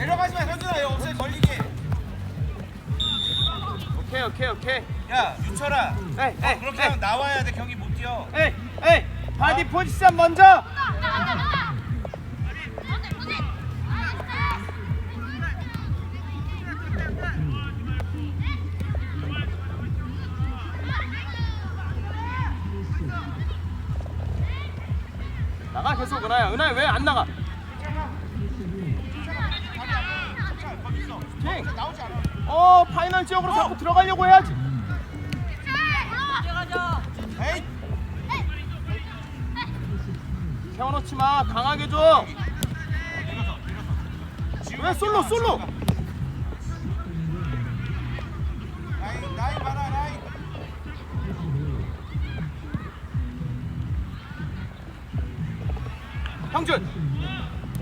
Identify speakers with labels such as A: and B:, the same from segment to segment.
A: 내려가지
B: 마 현준아. 여기 없애 걸리게.
C: 오케이 오케이 오케이.
B: 야 윤철아.
C: 에이
B: 너
C: 에이
B: 그렇게 하면 나와야 돼. 경기 못 뛰어.
C: 에이 에이 바디 포지션 먼저. 나가 계속 은하야 은하야 왜 안 나가
B: 어
C: 파이널 지역으로 자꾸 들어가려고 해야지. 세워놓지 마. 강하게 줘.
B: 밀어서 밀어서
C: 왜 솔로 솔로? 형준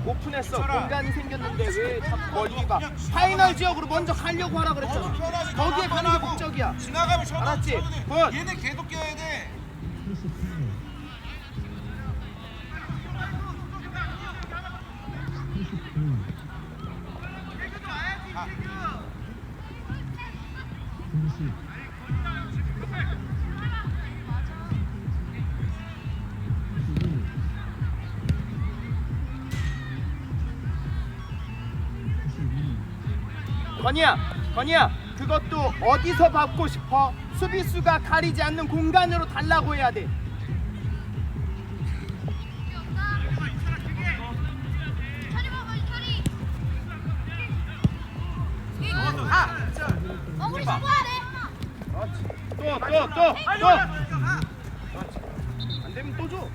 C: 오픈했어. 공간이 생겼는데 왜 자꾸 멀리 가 파이널 지역으로 먼저 가려고 하라 그랬잖아
B: 편하게
C: 거기에 가는 게 목적이야
B: 지나가면
C: 알았지? 굿.
B: 얘는 계속 뛰어야
C: 건이야 건이야 그것도 어디서 받고 싶어 수비수가 가리지 않는 공간으로 달라고 해야 돼
A: 어, 우리 바꿔야 돼.
C: 또 또 또 또 안 되면 또줘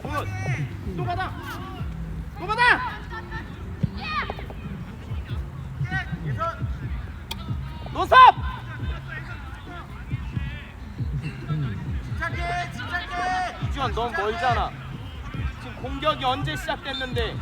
C: 굿굿또 받아 또 받아 노섭
B: 침착해 침착해.
C: 이주환 넌 멀잖아. 지금 공격이 언제 시작됐는데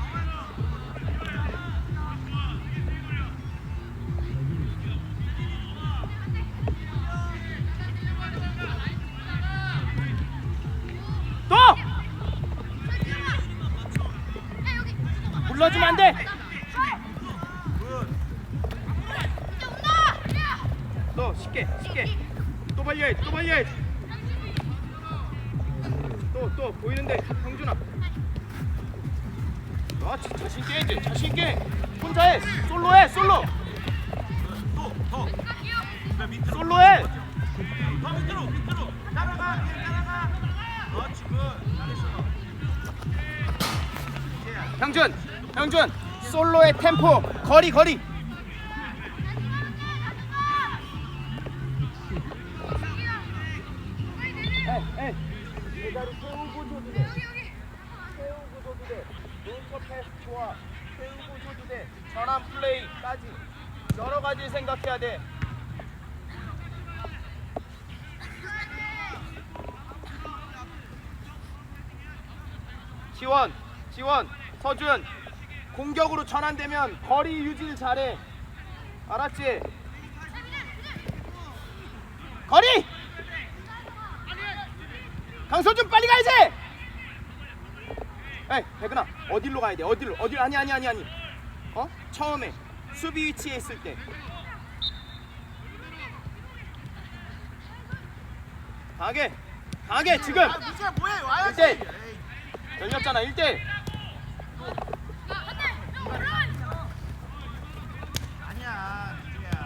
C: 자신 있게 해야지 자신 있게. 혼자 해. 솔로 해 솔로.
B: 또더
C: 솔로 해.
B: 더 밑으로 밑으로 따라가 따라가 그렇지 굿 잘했어
C: 형준 형준. 솔로의 템포. 거리 거리 좋아 세우고 줘도 돼 전환 플레이까지 여러 가지 생각해야 돼 지원 지원 서준 공격으로 전환되면 거리 유지를 잘해 알았지? 거리! 강서준 빨리 가야지! 에이 백은아 어디로 가야 돼? 어디로? 어디로? 아니 아니 아니 아니. 어? 처음에 수비 위치에 있을 때. 강하게 강하게 지금.
B: 아 미지야 뭐해? 와야지.
C: 일대.
B: 에이,
C: 열렸잖아 1대1
B: 아니야 미지야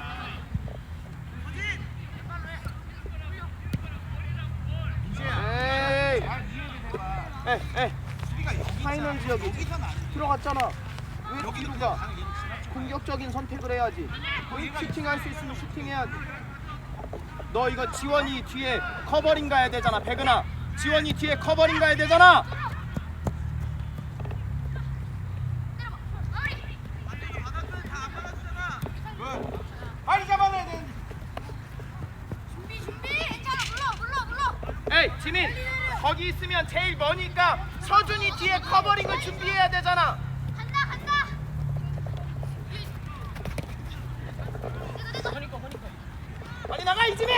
B: 미지야
C: 에이
B: 잘 이해를 해봐
C: 에이 에이
B: 수비가 여기
C: 파이널
B: 있잖아. 돼.
C: 들어갔잖아 왜 뒤로 가. 공격적인 선택을 해야지 슈팅할 수 있으면 슈팅해야지 너 이거 지원이 뒤에 커버링 가야 되잖아 백은아 지원이 뒤에 커버링 가야 되잖아
B: 굿. 빨리 잡아내야 되는데
A: 준비 준비. 괜찮아 물러 물러 물러.
C: 에이 지민 거기 있으면 제일 머니까 서준이 뒤에 커버링을 준비해야 되잖아.
A: 간다 간다.
C: 빨리 나가 이지민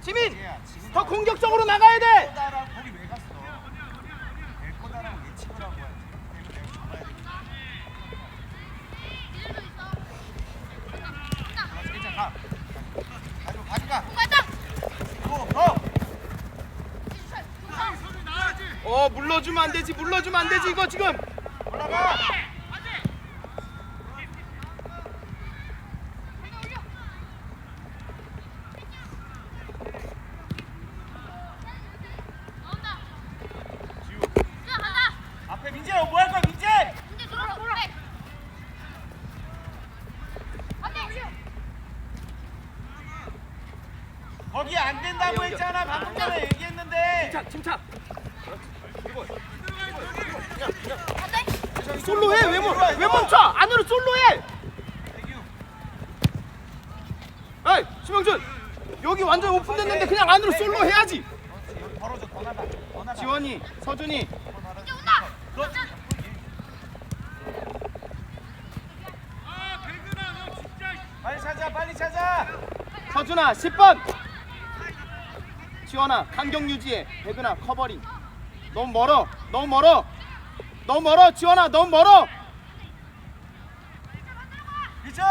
C: 지민
B: 미지야 지금
C: 더 공격적으로 나가야 돼
B: 거다라고 거기 왜 갔어 될 거다라고 예측을 하고 와야지 내가 내가 잡아야 돼 그렇지 괜찮아 가 가지고 가져가
A: 가자.
B: 고 고!
C: 어 물러주면 안 되지 물러주면 안 되지 이거 지금.
B: 올라가. 앞에 민재 너뭐할 거야 민재?
A: 우리.
B: 거기 안 된다고 했잖아 방금 전에 얘기했는데
C: 침착 침착
A: 안돼.
C: 솔로 해왜 왜 멈춰 안으로 솔로 해! 에이 심영준! 여기 완전 오픈됐는데 그냥 안으로 솔로 해야지! 지원이 서준이. 서준아 10번! 지원아 간격 유지해. 백은아 커버링. 너무 멀어 너무 멀어 너무 멀어 지원아 너무 멀어.
B: 미철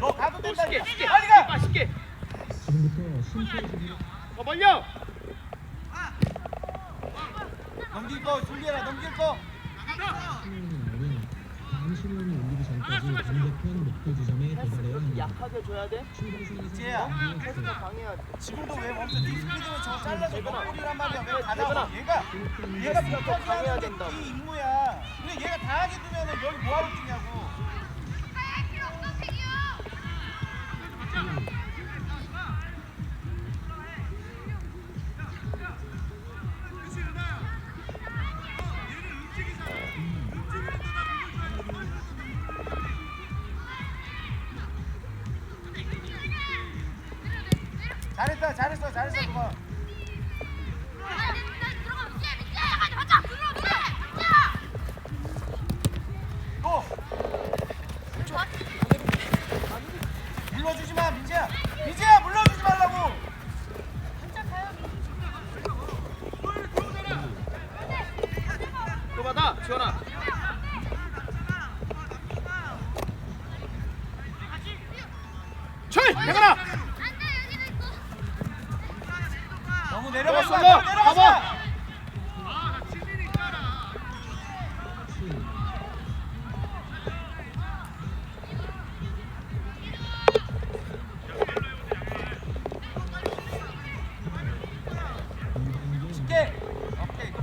B: 너 가도
C: 너
B: 된다
C: 쉽게 쉽게.
B: 빨리 가!
C: 쉽게
D: 지금부터
C: 더 벌려.
B: 넘길 거 준비해라 넘길 거.
D: 시민은 다음 시간이 올리기 전까지 반대편 목표 지점에
C: 약하게 줘야 돼
B: 이제야.
C: 패스가 강해야 돼
B: 지금도 왜 멈춰 네 스피드는 저 잘라서. 너골이란 말이야 왜. 가다가 얘가 얘가
C: 더 강해야 된다고.
B: 게네 임무야 근데 얘가 다 하게 두면은 여기 뭐하러 뛰냐고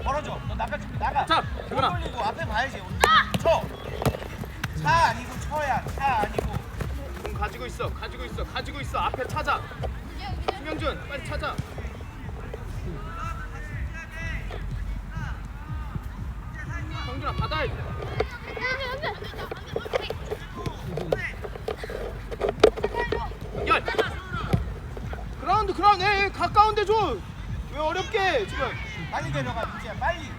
B: 벌어져. 너 나가 준비 나가.
C: 자,
B: 못
C: 들어가.
B: 돌리고 앞에 봐야지. 쳐. 차 아니고 쳐야. 차 아니고.
C: 공 가지고 있어 가지고 있어 가지고 있어 앞에 찾아 김영준 빨리 찾아 형준아 받아야지 야 그라운드 그라운드 에, 에, 가까운데 줘왜 어렵게 지금
B: 빨리 내려가. 민지야 빨리.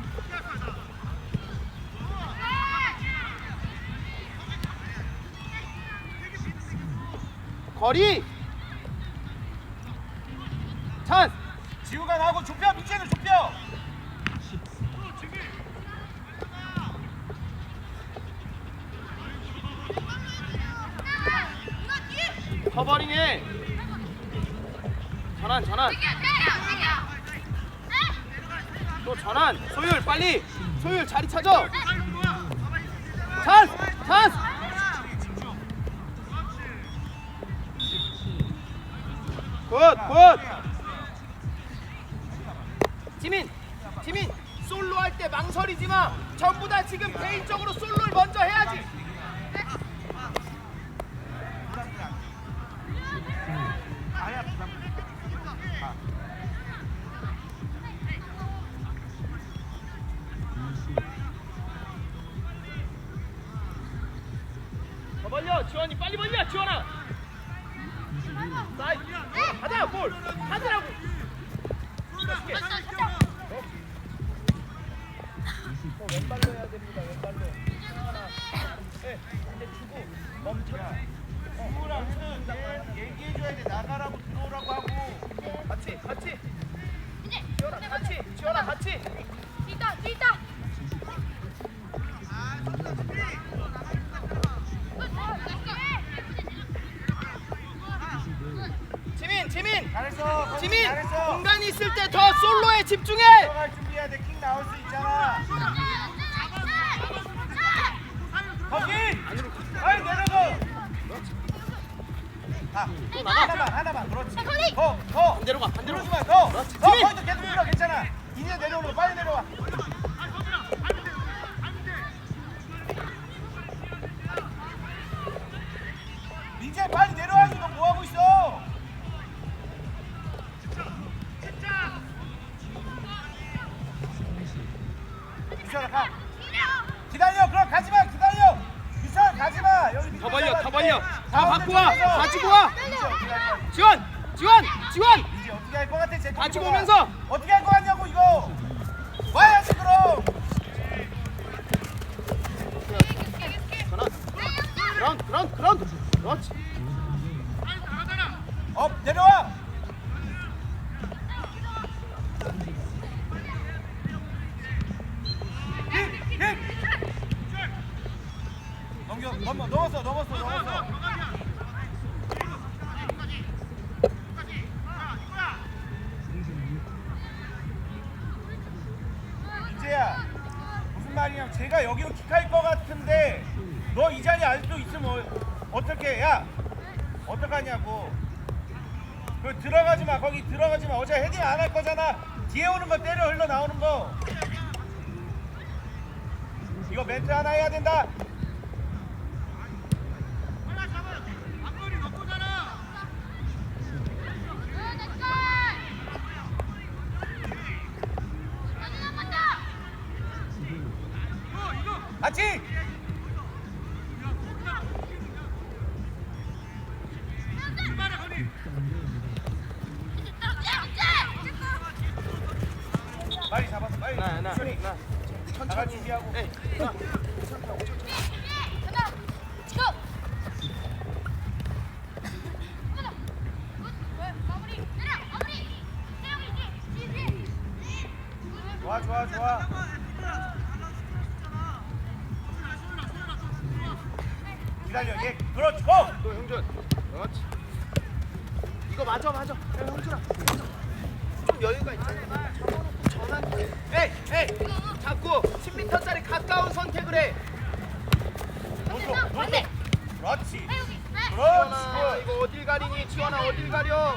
C: 거리 찬스
B: 지우가 나고 좁혀. 민지는 좁혀.
C: 커버링해 전환 전환 또 전환. 소율 빨리. 소율 자리 찾아 찬스! 찬스! 굿굿! 지민 지민 솔로 할 때 망설이지 마. 전부 다 지금 개인적으로 솔로를 먼저 해야지 지원이 빨리 벌려 지원아. 사이 받아 볼 받으라고. 맛있게. 어, 왼발로 해야 됩니다 왼발로. 하나 네 근데 주고 멈춰 집중해
B: 들어갈 준비해야 돼. 킥 나올 수 있잖아. 거기. 아이 내려가. 아, 하나만 하나만 그렇지. 더 더.
C: 반대로 가 반대로
B: 가마 더.
C: 그렇지.
B: 유철아 가. 기다려 그럼 가지 마 기다려. 유철 가지 마 여기
C: 더 벌려. 더 벌려 다 갖고 와. 가지고 와? 지원 지원 지원
B: 이제 어떻게 할 것 같아? 제
C: 같이. 보면서.
B: 어떻게 할거 같냐고 이거. 와야지 그럼.
C: 그라운드 그라운드 그라운드 그렇지
B: 업 내려와. 뒤에 오는 거 때려 흘러 나오는 거. 이거 멘트 하나 해야 된다. 같이
C: 이거 맞아 맞아 야 형준아. 좀좀 여유가 있잖아. 에이, 에이, 자꾸 10m짜리 가까운 선택을 해.
A: 반대.
B: 그렇지
C: 지원아,
B: 그렇지
C: 이거 어딜 가리니? 지원아, 어딜 가려?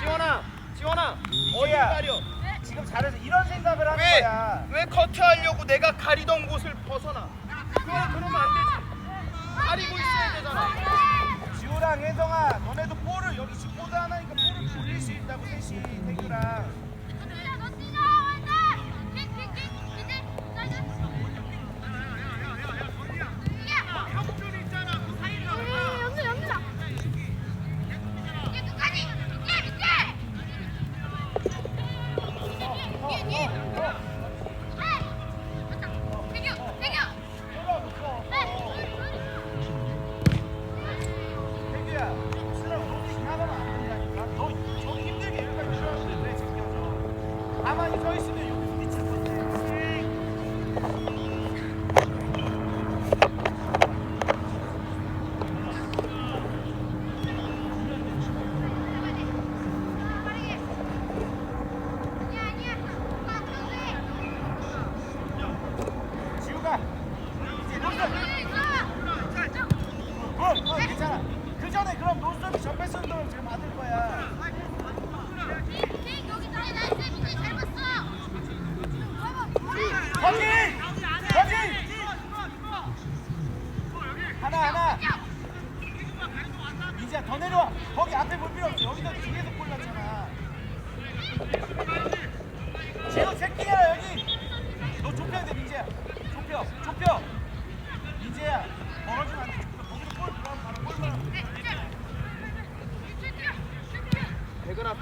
C: 지원아, 지원아, 어딜. 가려?
B: 지금 잘해서 이런 생각을 하는
C: 왜?
B: 거야
C: 왜 커트하려고 내가 가리던 곳을 벗어나? 그거 그러면 안 되지. 가리고 있어야 되잖아.
B: 지우랑 혜성아 너네도 볼을 여기 10보드 하나니까 볼을 돌릴 수 있다고 셋이 태규랑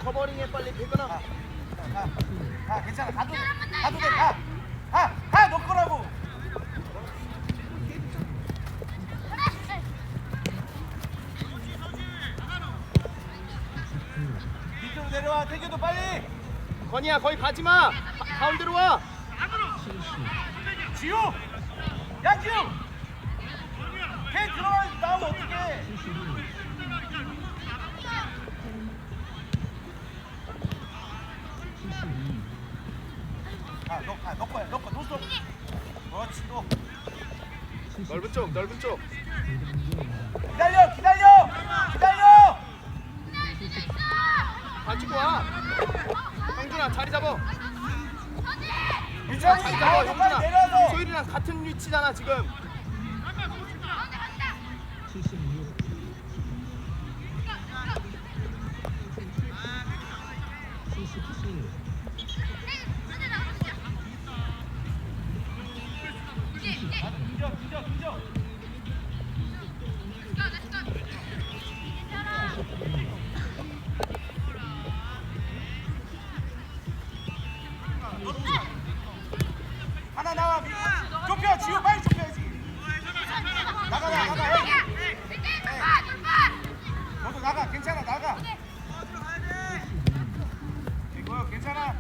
C: 커버링해 빨리 백은아.
B: 가, 가, 가, 괜찮아. 가도 돼. 가도 돼. 가. 가. 가. 너 거라고. 밑으로 내려와. 태규도 빨리.
C: 건이야 거기 가지 마. 가, 가운데로 와.
B: 지우. 양지우. 걔 들어가 나오면 어떡해. 너 가. 너 거야. 너 거. 노스. 그렇지. 또.
C: 넓은 쪽 넓은 쪽.
B: 기다려. 기다려. 기다려.
C: 가지고 와. 형준아 자리 잡아.
B: 유찬이.
C: 자리
B: 아,
C: 잡아
B: 너 빨리
C: 형준아.
B: 내려서.
C: 소율이랑 같은 위치잖아 지금.
B: 나가. 괜찮아. 나가. 이거요. 괜찮아.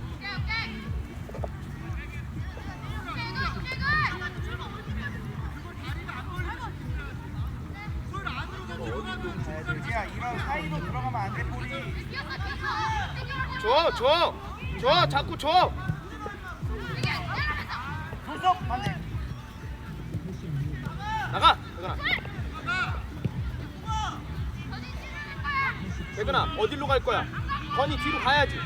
B: 야 이런 사이로 들어가면 안돼 볼이.
C: 줘 줘. 줘 자꾸 줘.
B: 도속 반대.
C: 나가. 백은 아. 백은아 어디로 갈 거야? 건이 뒤로 가야지.